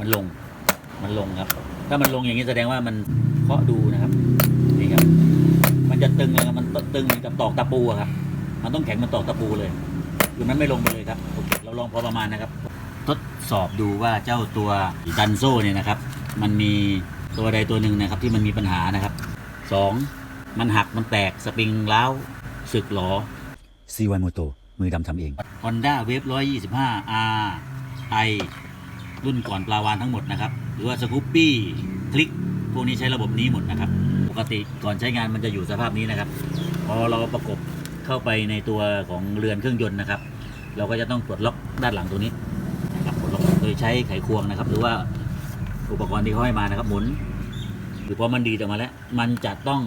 มันลง มันลงครับ ถ้ามันลงอย่างนี้แสดงว่ามันเคาะดูนะครับ นี่ครับ มันจะตึงเลยครับ มันตึงเหมือนกับตอกตะปูอะครับ มันต้องแข็งเหมันตอกตะปูเลย คือมันไม่ลงไปเลยครับโอเคเราลองพอประมาณนะครับ ทดสอบดูว่าเจ้าตัวดันโซ่เนี่ยนะครับ มันมีตัวใดตัวหนึ่งนะครับ ที่มันมีปัญหานะครับสองมันหัก มันแตก สปริงล้าวสึกหลอ C1 Moto มือดำทำเอง Honda Wave 125 R I รุ่นก่อนปลาวานทั้งหมดนะครับ หรือว่าสกูปปี้คลิกพวกนี้ใช้ระบบนี้หมดนะครับ ปกติก่อนใช้งานมันจะอยู่สภาพนี้นะครับ พอเราประกบเข้าไปในตัวของเรือนเครื่องยนต์นะครับ เราก็จะต้องปลดล็อกด้านหลังตัวนี้นะครับปลดล็อกโดยใช้ไขควงนะครับ หรือว่าอุปกรณ์ที่เขาให้มานะครับหมุนหรือพอมันดีออกมาแล้ว มันจะต้อง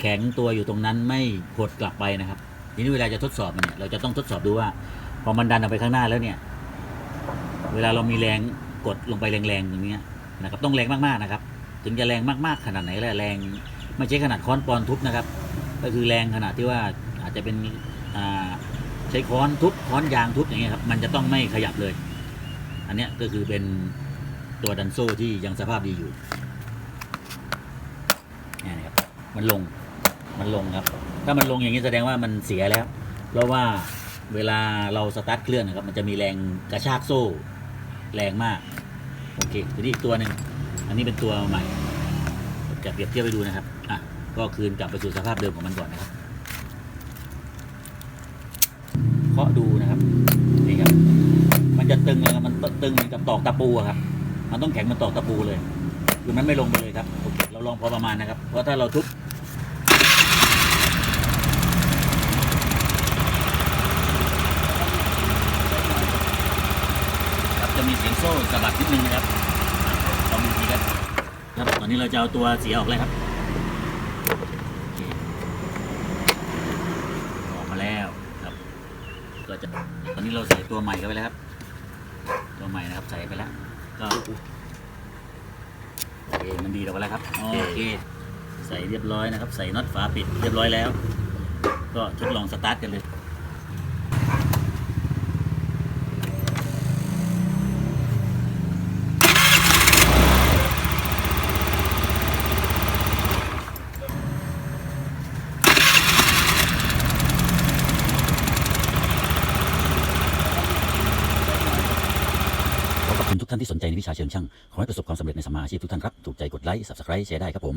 แข็งตัวอยู่ตรงนั้นไม่หดกลับไปนะครับทีนี้เวลาจะทดสอบมันเนี่ยเราจะต้องทดสอบดูว่า พอมันดันออกไปข้างหน้าแล้วเนี่ย เวลาเรามีแรงกดลงไปแรงๆอย่างเงี้ยนะครับต้องแรงมากๆนะครับ ถึงจะแรงมากๆขนาดไหนก็ได้แรง ไม่ใช่ขนาดค้อนปอนทุบนะครับ ก็คือแรงขนาดที่ว่าอาจจะเป็นใช้ค้อนทุบค้อนยางทุบอย่างเงี้ยครับมันจะต้องไม่ขยับเลย อันเนี้ยก็คือเป็นตัวดันโซ่ที่ยังสภาพดีอยู่นี่นะครับมันลงมันลงครับ ถ้ามันลงอย่างนี้แสดงว่ามันเสียแล้ว เพราะว่าเวลาเราสตาร์ทเครื่องนะครับ มันจะมีแรงกระชากโซ่ แรงมาก โอเคทีนี้อีกตัวหนึ่งอันนี้เป็นตัวใหม่จะเปรียบเทียบไปดูนะครับอะก็คืนกลับไปสู่สภาพเดิมของมันก่อนนะครับเคาะดูนะครับนี่ครับ มันจะตึงเลยครับมันตึงเหมือนกับตอกตะปูครับ มันต้องแข็งมันตอกตะปูเลยคือมันไม่ลงไปเลยครับโอเคเราลองพอประมาณนะครับเพราะถ้าเราทุบ ครับ จะมีเสียงโซ่สะบัดนิดนึงนะครับลองดูทีครับครับตอนนี้เราจะเอาตัวเสียออกเลยครับอออกมาแล้วครับ ก็จะตอนนี้เราใส่ตัวใหม่เข้าไปแล้วครับ ตัวใหม่นะครับใส่ไปแล้วก็โอเคมันดีออกมาแล้วครับโอเคใส่เรียบร้อยนะครับ ใส่น็อตฝาปิดเรียบร้อยแล้ว ก็ทดลองสตาร์ทกันเลย คุณทุกท่านที่สนใจในวิชาเชิงช่าง ขอให้ประสบความสำเร็จในสมมาอาชีพทุกท่านครับ ถูกใจกดไลค์ subscribe แชร์ได้ครับผม